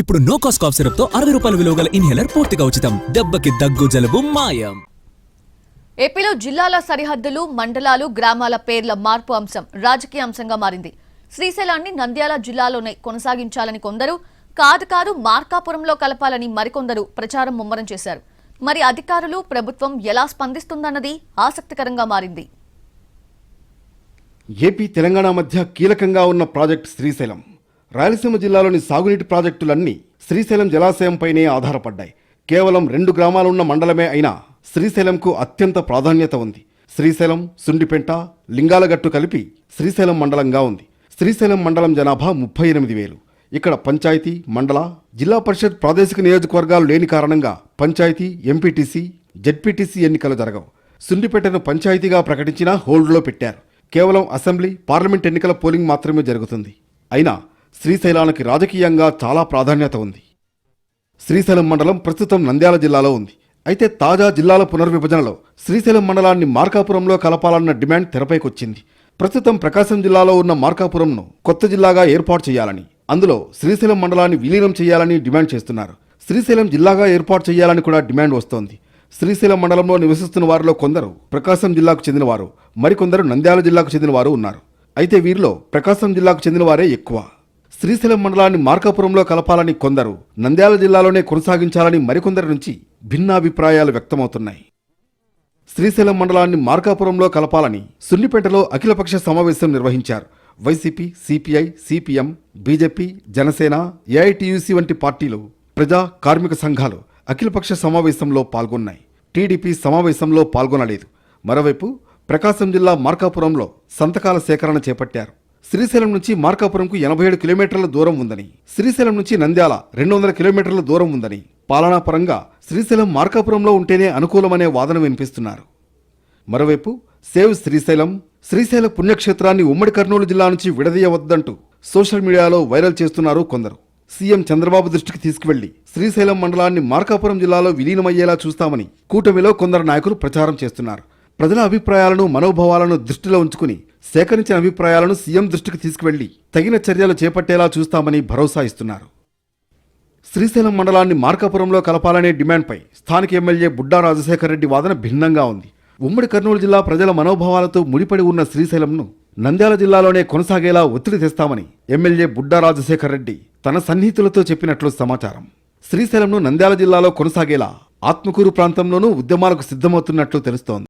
ఇప్పుడు no cost cough సిరప్తో అరవై రూపాయల విలువ గల ఇన్హేలర్ పూర్తిగా ఉచితం. దెబ్బకి దగ్గు జలుబు మాయం. ఏపీలో జిల్లాల సరిహద్దులు మండలాలు గ్రామాల పేర్ల మార్పు అంశం రాజకీయ అంశంగా మారింది. శ్రీశైలాన్ని నంద్యాల జిల్లాలోనే కొనసాగించాలని కొందరు కాదు కాదు మార్కాపురంలో కలపాలని మరికొందరు ప్రచారం ముమ్మరం చేశారు. మరి అధికారులు ప్రభుత్వం ఎలా స్పందిస్తుందన్నది ఆసక్తికరంగా మారింది. ఏపీ తెలంగాణ మధ్య కీలకంగా ఉన్న ప్రాజెక్ట్ శ్రీశైలం. రాయలసీమ జిల్లాలోని సాగునీటి ప్రాజెక్టులన్నీ శ్రీశైలం జలాశయంపైనే ఆధారపడ్డాయి. కేవలం రెండు గ్రామాలున్న మండలమే అయినా శ్రీశైలంకు అత్యంత ప్రాధాన్యత ఉంది. శ్రీశైలం సుండిపెంట లింగాలగట్టు కలిపి శ్రీశైలం మండలంగా ఉంది. శ్రీశైలం మండలం జనాభా ముప్పై ఎనిమిది వేలు. ఇక్కడ పంచాయతీ మండల జిల్లా పరిషత్ ప్రాదేశిక నియోజకవర్గాలు లేని కారణంగా పంచాయతీ ఎంపీటీసీ జెడ్పీటీసీ ఎన్నికలు జరగవు. సుండిపేటను పంచాయతీగా ప్రకటించినా హోల్డ్లో పెట్టారు. కేవలం అసెంబ్లీ పార్లమెంట్ ఎన్నికల పోలింగ్ మాత్రమే జరుగుతుంది. అయినా శ్రీశైలానికి రాజకీయంగా చాలా ప్రాధాన్యత ఉంది. శ్రీశైలం మండలం ప్రస్తుతం నంద్యాల జిల్లాలో ఉంది. అయితే తాజా జిల్లాల పునర్విభజనలో శ్రీశైలం మండలాన్ని మార్కాపురంలో కలపాలన్న డిమాండ్ తెరపైకొచ్చింది. ప్రస్తుతం ప్రకాశం జిల్లాలో ఉన్న మార్కాపురంను కొత్త జిల్లాగా ఏర్పాటు చేయాలని అందులో శ్రీశైలం మండలాన్ని విలీనం చేయాలని డిమాండ్ చేస్తున్నారు. శ్రీశైలం జిల్లాగా ఏర్పాటు చేయాలని కూడా డిమాండ్ వస్తోంది. శ్రీశైలం మండలంలో నివసిస్తున్న వారిలో కొందరు ప్రకాశం జిల్లాకు చెందినవారు మరికొందరు నంద్యాల జిల్లాకు చెందినవారు ఉన్నారు. అయితే వీరిలో ప్రకాశం జిల్లాకు చెందినవారే ఎక్కువ. శ్రీశైలం మండలాన్ని మార్కాపురంలో కలపాలని కొందరు నంద్యాల జిల్లాలోనే కొనసాగించాలని మరికొందరి నుంచి భిన్నాభిప్రాయాలు వ్యక్తమవుతున్నాయి. శ్రీశైలం మండలాన్ని మార్కాపురంలో కలపాలని సున్నిపేటలో అఖిలపక్ష సమావేశం నిర్వహించారు. YCP CPI CPM BJP Janasena AITUC వంటి పార్టీలు ప్రజా కార్మిక సంఘాలు అఖిలపక్ష సమావేశంలో పాల్గొన్నాయి. టీడీపీ సమావేశంలో పాల్గొనలేదు. మరోవైపు ప్రకాశం జిల్లా మార్కాపురంలో సంతకాల సేకరణ చేపట్టారు. శ్రీశైలం నుంచి మార్కాపురంకు ఎనభై ఏడు కిలోమీటర్ల దూరం ఉందని శ్రీశైలం నుంచి నంద్యాల రెండు వందల కిలోమీటర్ల దూరం ఉందని పాలనాపరంగా శ్రీశైలం మార్కాపురంలో ఉంటేనే అనుకూలమనే వాదన వినిపిస్తున్నారు. మరోవైపు సేవ్ శ్రీశైలం శ్రీశైల పుణ్యక్షేత్రాన్ని ఉమ్మడి కర్నూలు జిల్లా నుంచి విడదీయవద్దంటూ సోషల్ మీడియాలో వైరల్ చేస్తున్నారు కొందరు. సీఎం చంద్రబాబు దృష్టికి తీసుకువెళ్ళి శ్రీశైలం మండలాన్ని మార్కాపురం జిల్లాలో విలీనమయ్యేలా చూస్తామని కూటమిలో కొందరు నాయకులు ప్రచారం చేస్తున్నారు. ప్రజల అభిప్రాయాలను మనోభావాలను దృష్టిలో ఉంచుకుని సేకరించిన అభిప్రాయాలను సీఎం దృష్టికి తీసుకువెళ్ళి తగిన చర్యలు చేపట్టేలా చూస్తామని భరోసా ఇస్తున్నారు. శ్రీశైలం మండలాన్ని మార్కాపురంలో కలపాలనే డిమాండ్పై స్థానిక ఎమ్మెల్యే బుడ్డా రాజశేఖర రెడ్డి వాదన భిన్నంగా ఉంది. ఉమ్మడి కర్నూలు జిల్లా ప్రజల మనోభావాలతో ముడిపడి ఉన్న శ్రీశైలంను నంద్యాల జిల్లాలోనే కొనసాగేలా ఒత్తిడి తెస్తామని ఎమ్మెల్యే బుడ్డా రాజశేఖర రెడ్డి తన సన్నిహితులతో చెప్పినట్లు సమాచారం. శ్రీశైలంను నంద్యాల జిల్లాలో కొనసాగేలా ఆత్మకూరు ప్రాంతంలోనూ ఉద్యమాలకు సిద్ధమవుతున్నట్లు తెలుస్తోంది.